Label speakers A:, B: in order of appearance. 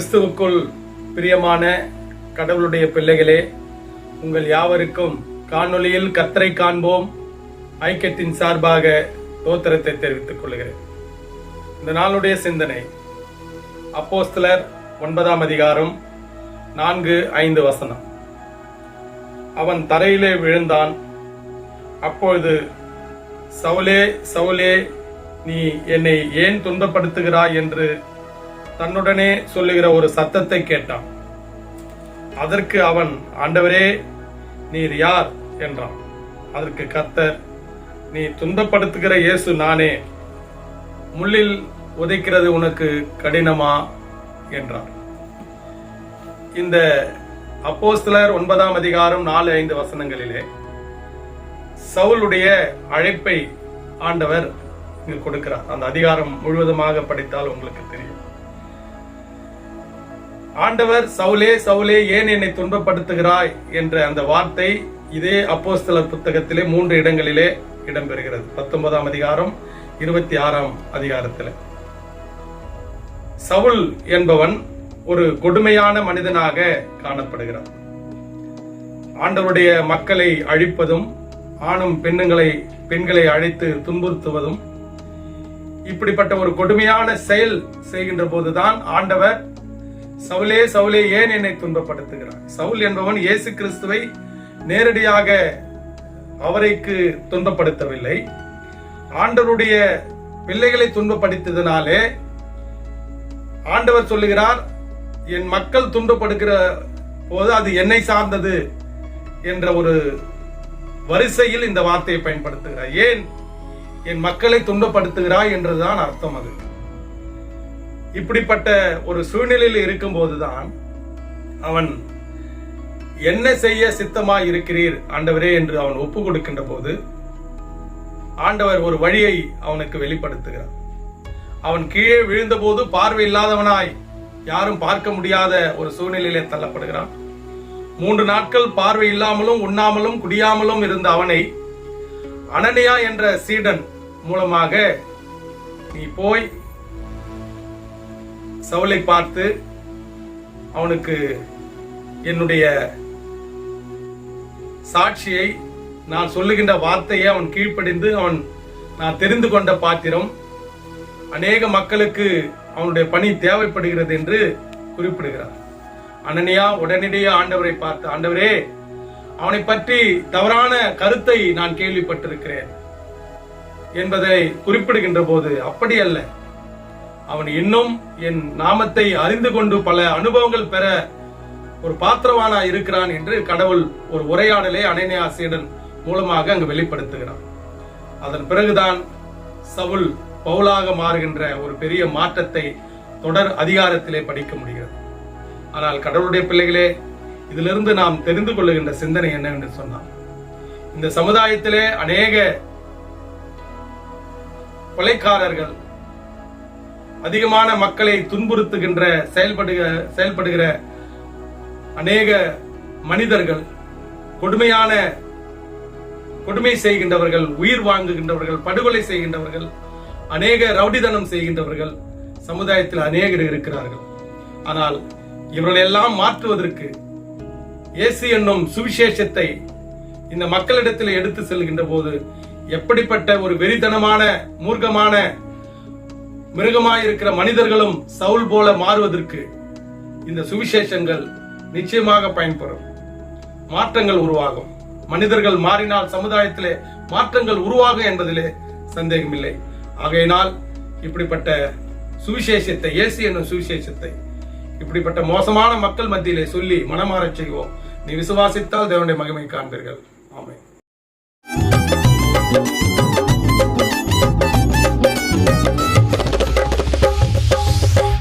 A: கிறிஸ்துவுக்குள் பிரியமான கடவுளுடைய பிள்ளைகளே உங்கள் யாவருக்கும் காணொளியில் கத்தரை காண்போம். ஐக்கியத்தின் சார்பாக தோத்திரத்தை தெரிவித்துக் கொள்கிறேன். இந்த நாளுடைய சிந்தனை அப்போஸ்தலர் ஒன்பதாம் அதிகாரம் நான்கு ஐந்து வசனம். அவன் தரையிலே விழுந்தான். அப்பொழுது சவுலே சவுலே நீ என்னை ஏன் துன்பப்படுத்துகிறாய்? என்று தன்னுடனே சொல்லுகிற ஒரு சத்தத்தை கேட்டான். அதற்கு அவன் ஆண்டவரே நீர் யார்? என்றான். அதற்கு கர்த்தர் நீ துன்பப்படுத்துகிற இயேசு நானே. முள்ளில் உதைக்கிறது உனக்கு கடினமா? என்றார். இந்த அப்போஸ்தலர் ஒன்பதாம் அதிகாரம் நாலு ஐந்து வசனங்களிலே சவுளுடைய அழைப்பை ஆண்டவர் கொடுக்கிறார். அந்த அதிகாரம் முழுவதுமாக படித்தால் உங்களுக்கு தெரியும். ஆண்டவர் சவுலே சவுலே ஏன் என்னை துன்பப்படுத்துகிறாய்? என்ற அந்த வார்த்தை இதே அப்போஸ்தலர் புத்தகத்திலே மூன்று இடங்களிலே இடம்பெறுகிறது. பத்தொன்பதாம் அதிகாரம் இருபத்தி ஆறாம் அதிகாரத்தில். சவுல் என்பவன் ஒரு கொடுமையான மனிதனாக காணப்படுகிறார் ஆண்டவருடைய மக்களை அழிப்பதும் ஆணும் பெண்ணுங்களை பெண்களை அழைத்து துன்புறுத்துவதும் இப்படிப்பட்ட ஒரு கொடுமையான செயல் செய்கின்ற போதுதான் ஆண்டவர் சவுலே சவுலே ஏன் என்னை துன்பப்படுத்துகிறார் சவுல் என்பவன் இயேசு கிறிஸ்துவை நேரடியாக அவரைக்கு துன்பப்படுத்தவில்லை. ஆண்டவருடைய பிள்ளைகளை துன்பப்படுத்ததினாலே ஆண்டவர் சொல்லுகிறார் என் மக்கள் துன்பப்படுகிற போது அது என்னை சார்ந்தது என்ற ஒரு வரிசையில் இந்த வார்த்தையை பயன்படுத்துகிறார். ஏன் என் மக்களை துன்பப்படுத்துகிறாய்? என்றுதான் அர்த்தம் அது. இப்படிப்பட்ட ஒரு சூழ்நிலையில் இருக்கும்போதுதான் அவன் என்ன செய்ய சித்தமாய் இருக்கிறீர் ஆண்டவரே என்று அவன் ஒப்பு கொடுக்கின்ற போது ஆண்டவர் ஒரு வழியை அவனுக்கு வெளிப்படுத்துகிறார். அவன் கீழே விழுந்தபோது பார்வை இல்லாதவனாய் யாரும் பார்க்க முடியாத ஒரு சூழ்நிலையிலே தள்ளப்படுகிறான். மூன்று நாட்கள் பார்வை இல்லாமலும் உண்ணாமலும் குடியாமலும் இருந்த அவனை அனனியா என்ற சீடன் மூலமாக நீ போய் சவுலை பார்த்து அவனுக்கு என்னுடைய சாட்சியை நான் சொல்லுகின்ற வார்த்தையை அவன் கீழ்ப்படிந்து அவன் நான் தெரிந்து கொண்ட பாத்திரம் அநேக மக்களுக்கு அவனுடைய பணி தேவைப்படுகிறது என்று குறிப்பிடுகிறார். அனனியா உடனடியே ஆண்டவரை பார்த்து ஆண்டவரே அவனை பற்றி தவறான கருத்தை நான் கேள்விப்பட்டிருக்கிறேன் என்பதை குறிப்பிடுகின்ற போது அப்படி அல்ல. அவன் இன்னும் என் நாமத்தை அறிந்து கொண்டு பல அனுபவங்கள் பெற ஒரு பாத்திரவானா இருக்கிறான் என்று கடவுள் ஒரு உரையாடலை அனனியாசியுடன் மூலமாக அங்கு வெளிப்படுத்துகிறான். அதன் பிறகுதான் சவுல் பவுலாக மாறுகின்ற ஒரு பெரிய மாற்றத்தை தொடர் அதிகாரத்திலே படிக்க முடிகிறது. ஆனால் கடவுளுடைய பிள்ளைகளே இதிலிருந்து நாம் தெரிந்து கொள்ளுகின்ற சிந்தனை என்னவென்று சொன்னார் இந்த சமுதாயத்திலே அநேக கொலைக்காரர்கள் அதிகமான மக்களை துன்புறுத்துகின்ற செயல்படுக செயல்படுகிற அநேக மனிதர்கள் கொடுமையான கொடுமை செய்கின்றவர்கள் உயிர் வாங்குகின்றவர்கள் படுகொலை செய்கின்றவர்கள் அநேக ரவுடிதனம் செய்கின்றவர்கள் சமுதாயத்தில் அநேகர் இருக்கிறார்கள். ஆனால் இவர்கள் எல்லாம் மாற்றுவதற்கு இயேசு என்னும் சுவிசேஷத்தை இந்த மக்களிடத்தில் எடுத்து செல்கின்ற போது எப்படிப்பட்ட ஒரு வெறித்தனமான மூர்க்கமான மிருகமாயிருக்கிற மனிதர்களும் சவுல் போல மாறுவதற்கு இந்த சுவிசேஷங்கள் நிச்சயமாக பயன்பெறும். மாற்றங்கள் உருவாகும். மனிதர்கள் மாறினால் சமுதாயத்திலே மாற்றங்கள் உருவாகும் என்பதிலே சந்தேகமில்லை. ஆகையினால் இப்படிப்பட்ட சுவிசேஷத்தை இயேசு என்னும் சுவிசேஷத்தை இப்படிப்பட்ட மோசமான மக்கள் மத்தியிலே சொல்லி மனமாறச் செய்வோம். நீ விசுவாசித்தால் தேவனுடைய மகிமை காண்பீர்கள். ஆமை